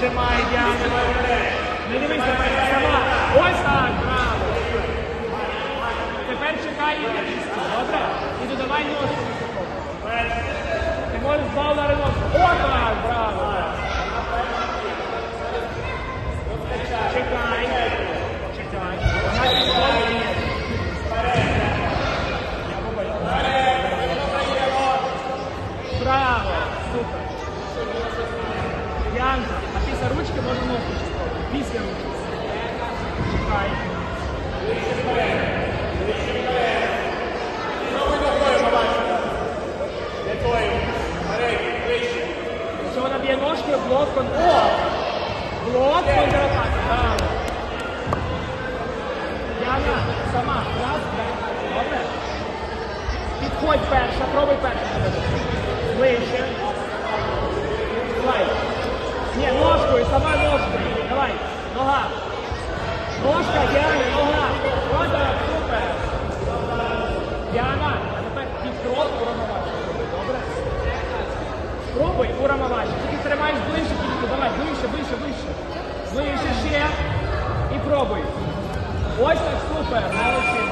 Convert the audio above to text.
Віджимає Діана Лавренець. Не дивись тепер сама. Ось так, браво. Тепер чекай і на місці, добре? І додавай ножку. Ти можеш бал на ремонт. О, так, браво. Чекай. Чекай. Вона підходить. Браво! Супер! Янка! Після ручки можна ножку частково. Після ручки. Чекай. Якщо вона б'є ножкою, блок кон... О! Блок контратак. Браво. Яна, сама. Раз, два. Добре. Підходь перша, пробуй перша. Ближче. Давай. Ні, ножкою, сама ножкою. Давай. Нога. Ножка, Діана, нога. Ось супер. Діана, а тепер підкрот урамовач. Добре? Спробуй урамовач. Тільки тримаєш ближче, тільки давай, ближче, ближче, ближче. Ближче ще. І пробуй. Ось так, супер. Молодці.